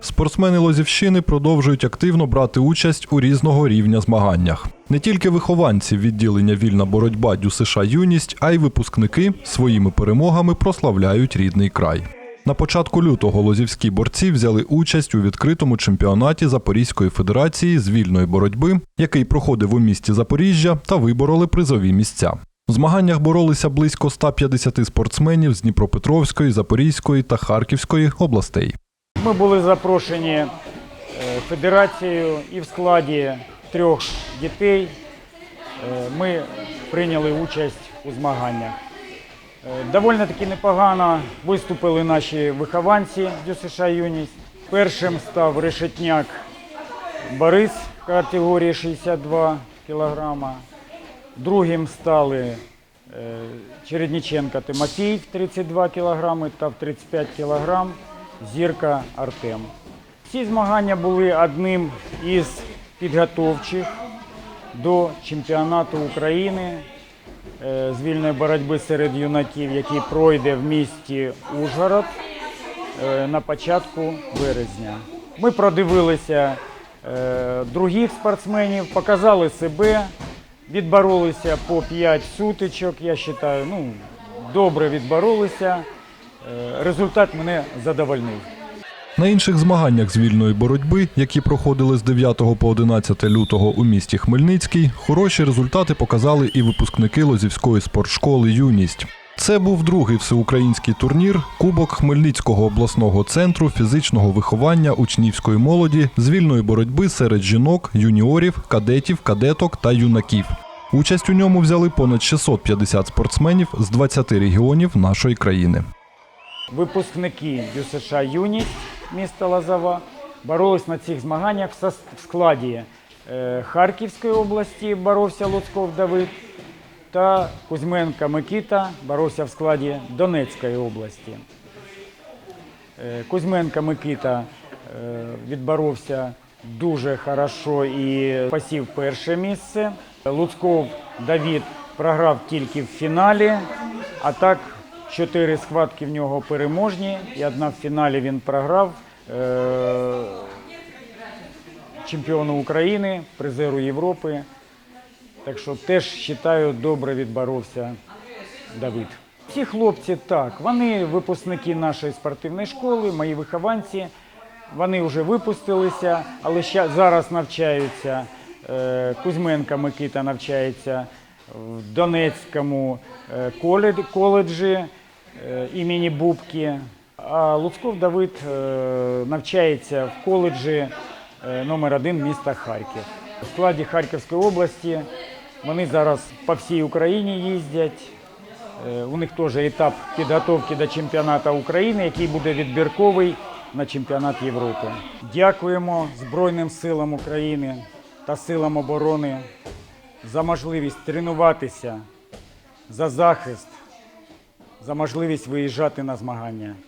Спортсмени Лозівщини продовжують активно брати участь у різного рівня змаганнях. Не тільки вихованці відділення Вільна боротьба ДЮСШ Юність, а й випускники своїми перемогами прославляють рідний край. На початку лютого лозівські борці взяли участь у відкритому чемпіонаті Запорізької федерації з вільної боротьби, який проходив у місті Запоріжжя, та вибороли призові місця. В змаганнях боролися близько 150 спортсменів з Дніпропетровської, Запорізької та Харківської областей. Ми були запрошені е, федерацією і в складі трьох дітей е, ми прийняли участь у змаганнях. Е, Доволі таки непогано виступили наші вихованці ДЮСШ Юність. Першим став решетняк Борис категорії 62 кг. Другим стали Чередніченко Тимофій в 32 кг та в 35 кг Зірка Артем. Ці змагання були одним із підготовчих до чемпіонату України е, з вільної боротьби серед юнаків, який пройде в місті Ужгород е, на початку березня. Ми продивилися е, других спортсменів, показали себе, відборолися по 5 сутичок. Я вважаю, ну, добре відборолися. Е, Результат мене задовольнив. На інших змаганнях з вільної боротьби, які проходили з 9 по 11 лютого у місті Хмельницький, хороші результати показали і випускники Лозівської спортшколи Юність. Це був другий всеукраїнський турнір Кубок Хмельницького обласного центру фізичного виховання учнівської молоді з вільної боротьби серед жінок, юніорів, кадетів, кадеток та юнаків. Участь у ньому взяли понад 650 спортсменів з 20 регіонів нашої країни. Випускники ДЮСШ Юність міста Лозова боролись на цих змаганнях в складі е, Харківської області боровся Луцков Давид та Кузьменко Микита боровся в складі Донецької області. Е, Кузьменко Микита е, відборовся дуже хорошо і посів перше місце. Луцков Давід програв тільки в фіналі, а так чотири схватки в нього переможні, і одна в фіналі він програв е, чемпіону України, призеру Європи. Так що теж вважаю, добре відборовся Давид. Ці хлопці так, вони випускники нашої спортивної школи, мої вихованці. Вони вже випустилися, але ща, зараз навчаються. Е, Кузьменко Микита навчається в Донецькому е, колед- коледжі імені Бубки. А Луцков Давид е, навчається в коледжі е, номер 1 міста Харків. У складі Харківської області вони зараз по всій Україні їздять. Е, У них теж етап підготовки до чемпіонату України, який буде відбірковий на чемпіонат Європи. Дякуємо Збройним силам України та силам оборони за можливість тренуватися, за захист, за можливість виїжджати на змагання.